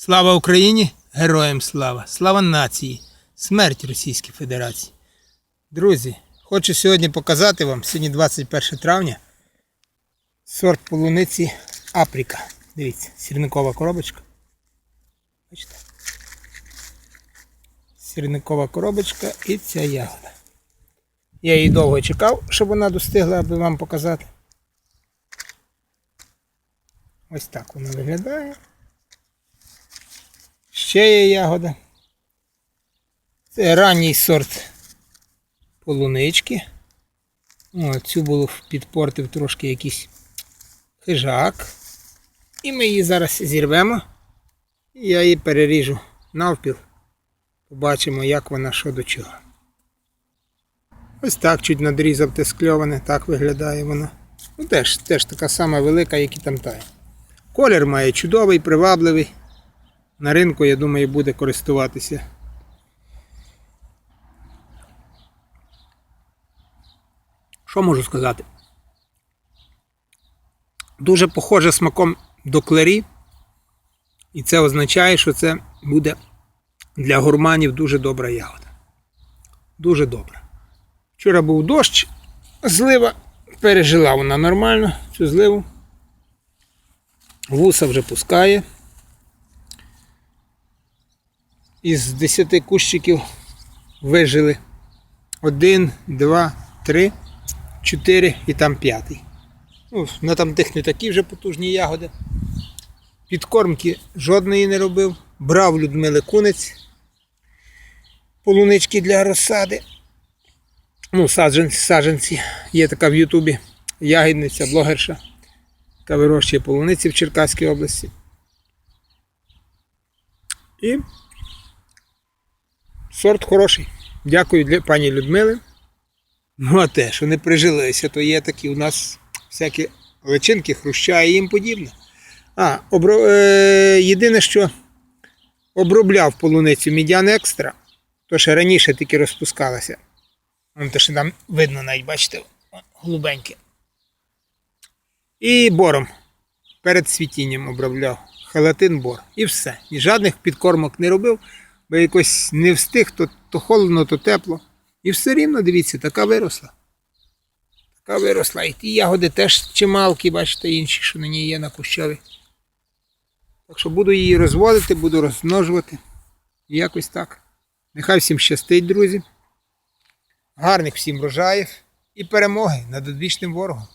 Слава Україні! Героям слава! Слава нації! Смерть Російській Федерації! Друзі, хочу сьогодні показати вам, сьогодні 21 травня, сорт полуниці Апріка. Дивіться, сірникова коробочка. Бачите? Сірникова коробочка і ця ягода. Я її довго чекав, щоб вона достигла, аби вам показати. Ось так вона виглядає. Ще є ягода. Це ранній сорт полунички. О, цю було підпортив трошки якийсь хижак. І ми її зараз зірвемо. Я її переріжу навпіл. Побачимо, як вона що до чого. Ось так чуть надрізав те скльоване, так виглядає вона. Ну теж, теж така сама велика, як і там тає. Колір має чудовий, привабливий. На ринку, я думаю, буде користуватися. Що можу сказати? Дуже похоже смаком до клері. І це означає, що це буде для гурманів дуже добра ягода. Дуже добра. Вчора був дощ, злива пережила вона нормально, цю зливу. Вуса вже пускає. Із 10 кущиків вижили один, два, три, чотири і там п'ятий. Ну, на там тих не такі вже потужні ягоди. Підкормки жодної не робив. Брав Людмили кунець. Полунички для розсади. Ну, саджанці, саджанці. Є така в Ютубі ягідниця, блогерша, яка вирощує полуниці в Черкаській області. І сорт хороший. Дякую для пані Людмили. Ну, а те, що не прижилися, то є такі у нас всякі личинки, хруща і їм подібне. А, обро... е... єдине, що обробляв полуницю мідян екстра, то ще раніше тільки розпускалася. Вон те, що там видно навіть, бачите, голубеньке. І бором перед цвітінням обробляв. Халатин бор. І все. І жодних підкормок не робив, бо якось не встиг, то, то холодно, то тепло. І все рівно, дивіться, така виросла. Така виросла. І ті ягоди теж чималкі, бачите, інші, що на ній є на кущові. Так що буду її розводити, буду розмножувати. І якось так. Нехай всім щастить, друзі. Гарних всім врожаїв і перемоги над одвічним ворогом.